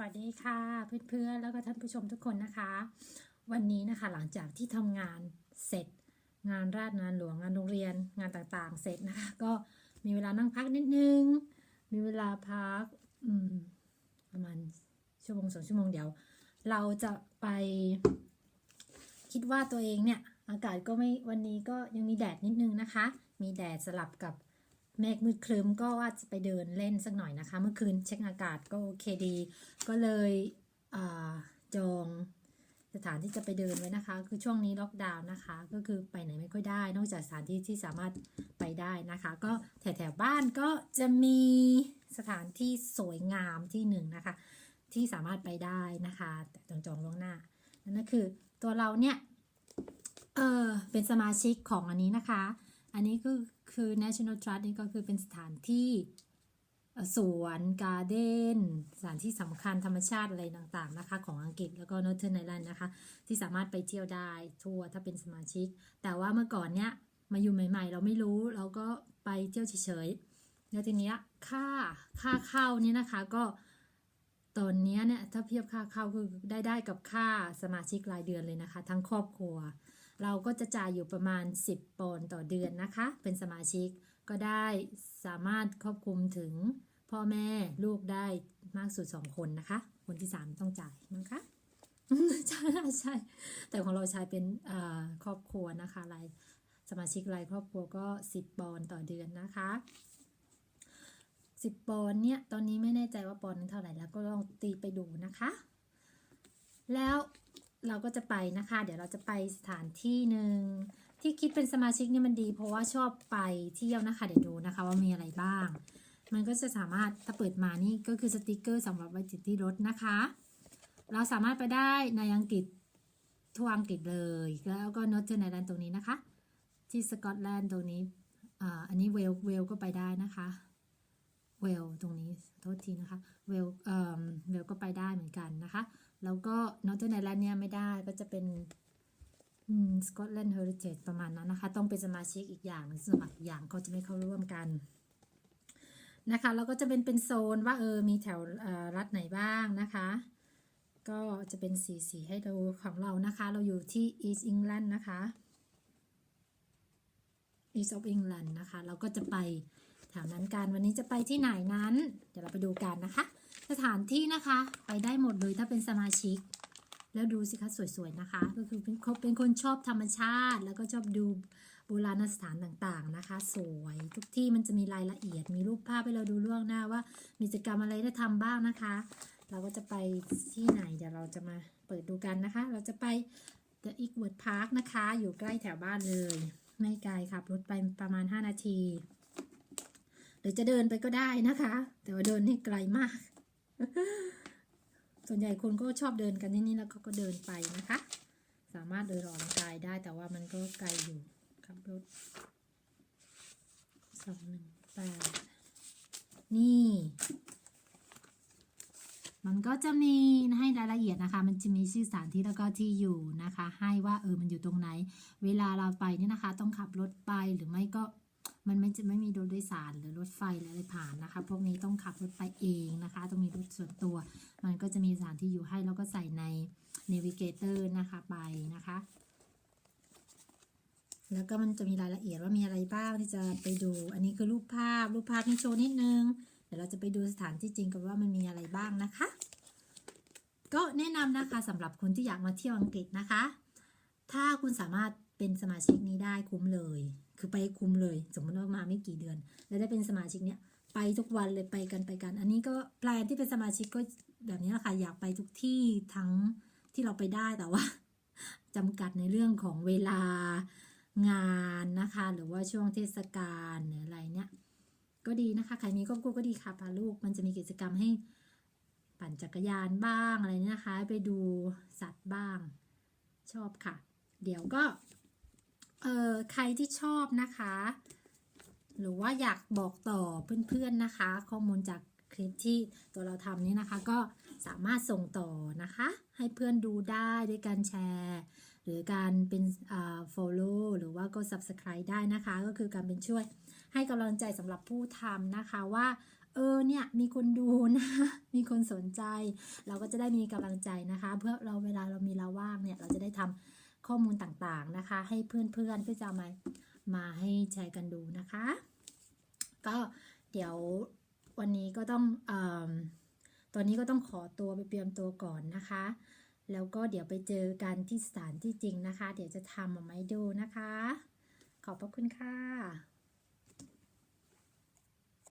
วัสดีค่ะเพื่อนๆแล้วก็ท่านผู้ชมทุกคนนะคะ วันนี้นะคะหลังจากที่ทำงานเสร็จ งานราชงานหลวงงานโรงเรียนงานต่างๆ เสร็จนะคะ ก็มีเวลานั่งพักนิดนึง มีเวลาพักประมาณชั่วโมงสองชั่วโมงเดี๋ยว เราจะไป คิดว่าตัวเองเนี่ย อากาศก็ไม่วันนี้ก็ยังมีแดดนิดนึงนะคะ มีแดดสลับกับ เมฆมืดครึ้มก็ว่าจะไปเดินเล่นสักหน่อยนะคะ เมื่อคืนเช็คอากาศก็โอเคดี ก็เลยอจองสถานที่จะไปเดินไว้นะคะ คือช่วงนี้ล็อกดาวน์นะคะ ก็คือไปไหนไม่ค่อยได้ นอกจากสถานที่ที่สามารถไปได้นะคะ ก็แถวแถวๆบ้านก็จะมีสถานที่สวยงามที่หนึ่งนะคะ ที่สามารถไปได้นะคะ แต่ต้องจองล่วงหน้านั่นก็คือตัวเราเนี่ยเออเป็นสมาชิกของอันนี้นะคะ อันนี้ก็คือ National Trust นี่ก็คือเป็นสถานที่สวนการ์เด้นสถานที่สำคัญธรรมชาติอะไรต่างๆนะคะ ของอังกฤษแล้วก็ Northern Ireland นะคะ ที่สามารถไปเที่ยวได้ทั่วถ้าเป็นสมาชิก แต่ว่าเมื่อก่อนเนี้ยมาอยู่ใหม่ ๆ เราไม่รู้เราก็ไปเที่ยวเฉยๆแล้วทีเนี้ยค่าค่าเข้านี่นะคะก็ตอนเนี้ยเนี่ยถ้าเทียบค่าเข้าคือได้ได้กับค่าสมาชิกรายเดือนเลยนะคะ ทั้งครอบครัว เราก็จะจ่ายอยู่ประมาณ 10 ปอนต่อเดือนนะคะ เป็นสมาชิกก็ได้สามารถครอบคลุมถึงพ่อแม่ลูกได้มากสุด 2 คนนะคะ คนที่ 3 ต้องจ่ายมั้งคะใช่ใช่แต่ของเราใช้เป็นครอบครัวนะคะรายสมาชิกรายครอบครัวก็ 10 ปอนต่อเดือนนะคะ 10 ปอนเนี่ยตอนนี้ไม่แน่ใจว่าปอนนั้นเท่าไหร่แล้วก็ลองตีไปดูนะคะ แล้ว เราก็จะไปนะคะ เดี๋ยวเราจะไปสถานที่หนึ่งที่คิดเป็นสมาชิกเนี่ยมันดี เพราะว่าชอบไปเที่ยวนะคะ เดี๋ยวดูนะคะว่ามีอะไรบ้าง มันก็จะสามารถถ้าเปิดมานี่ก็คือสติกเกอร์สำหรับไว้ติดที่รถนะคะ เราสามารถไปได้ในอังกฤษทั่วอังกฤษเลย แล้วก็นอตเทอร์ไนแลนด์ตรงนี้นะคะ ที่สกอตแลนด์ตรงนี้อ่าอันนี้เวลเวลก็ไปได้นะคะเวลตรงนี้โทษทีนะคะเวลเอ่อเวลก็ไปได้เหมือนกันนะคะ แล้วก็นอตเทอร์ไนแลนด์เนี่ยไม่ได้ก็จะเป็นสกอตแลนด์เฮอริเทจประมาณนั้นนะคะ ต้องเป็นสมาชิกอีกอย่างหนึงสมัครอีกอย่างเขาจะไม่เข้าร่วมกันนะคะแล้วก็จะเป็นเป็นโซนว่าเออมีแถวอ่อรัฐไหนบ้างนะคะ ก็จะเป็นสีสีให้ดูของเรานะคะ เราอยู่ที่ East England นะคะ East of England นะคะ เราก็จะไปแถวนั้นกันวันนี้จะไปที่ไหนนั้น เดี๋ยวเราไปดูกันนะคะ สถานที่นะคะ ไปได้หมดเลยถ้าเป็นสมาชิก แล้วดูสิคะสวยๆนะคะ ก็คือเป็นคนเป็นคนชอบธรรมชาติ แล้วก็ชอบดูโบราณสถานต่างๆนะคะ สวยทุกที่มันจะมีรายละเอียด มีรูปภาพให้เราดูล่วงหน้าว่ามีกิจกรรมอะไรได้ทำบ้างนะคะ เราก็จะไปที่ไหนเดี๋ยวเราจะมาเปิดดูกันนะคะ เราจะไป The e g w o o d Park นะคะ อยู่ใกล้แถวบ้านเลยไม่ไกลขับรถไปประมาณ 5 นาที หรือจะเดินไปก็ได้นะคะ แต่ว่าเดินนี่ไกลมาก ส่วนใหญ่คนก็ชอบเดินกันที่นี่แล้วเขาก็เดินไปนะคะ สามารถเดินออกกำลังกายได้แต่ว่ามันก็ไกลอยู่ขับรถสองหนึ่งแปดนี่ มันก็จะมีให้รายละเอียดนะคะ มันจะมีชื่อสถานที่แล้วก็ที่อยู่นะคะ ให้ว่าเออมันอยู่ตรงไหน เวลาเราไปเนี่ยนะคะ ต้องขับรถไปหรือไม่ก็ มันไม่จะไม่มีรถโดยสารหรือรถไฟหรืออะไรผ่านนะคะ พวกนี้ต้องขับรถไปเองนะคะ ต้องมีรถส่วนตัว มันก็จะมีสถานที่อยู่ให้แล้วก็ใส่ใน Navigator นะคะไปนะคะ แล้วก็มันจะมีรายละเอียดว่ามีอะไรบ้างที่จะไปดู อันนี้คือรูปภาพ รูปภาพนี่โชว์นิดนึง เดี๋ยวเราจะไปดูสถานที่จริงกันว่ามันมีอะไรบ้างนะคะ ก็แนะนำนะคะสำหรับคนที่อยากมาเที่ยวอังกฤษนะคะ ถ้าคุณสามารถเป็นสมาชิกนี้ได้คุ้มเลย คือไปคุมเลย สมมติว่ามาไม่กี่เดือน แล้วได้เป็นสมาชิกเนี้ยไปทุกวันเลยไปกันไปกัน อันนี้ก็แปลนที่เป็นสมาชิกก็แบบนี้แหละค่ะอยากไปทุกที่ทั้งที่เราไปได้แต่ว่าจำกัดในเรื่องของเวลางานนะคะ หรือว่าช่วงเทศกาลหรืออะไรเนี้ยก็ดีนะคะใครมีครอบครัวก็ดีค่ะพาลูกมันจะมีกิจกรรมให้ปั่นจักรยานบ้างอะไรเนี่ยนะคะ ไปดูสัตว์บ้างชอบค่ะ เดี๋ยวก็ เออใครที่ชอบนะคะ หรือว่าอยากบอกต่อเพื่อนๆนะคะ ข้อมูลจากคลิปที่ตัวเราทำนี้นะคะ ก็สามารถส่งต่อนะคะ ให้เพื่อนดูได้ด้วยการแชร์ หรือการเป็นอ่า follow หรือว่าก็ subscribe ได้นะคะ ก็คือการเป็นช่วยให้กำลังใจสำหรับผู้ทำนะคะว่าเออเนี่ยมีคนดูนะ มีคนสนใจ เราก็จะได้มีกำลังใจนะคะ เพื่อเราเวลาเรามีเวลาว่างเนี่ยเราจะได้ทำ ข้อมูลต่างๆนะคะ ให้เพื่อนๆเพื่อจะมามาให้แชร์กันดูนะคะ ก็เดี๋ยววันนี้ก็ต้องอตอนนี้ก็ต้องขอตัวไปเตรียมตัวก่อนนะคะ แล้วก็เดี๋ยวไปเจอกันที่สถานที่จริงนะคะ เดี๋ยวจะทำออกมาให้ดูนะคะ ขอบพระคุณค่ะ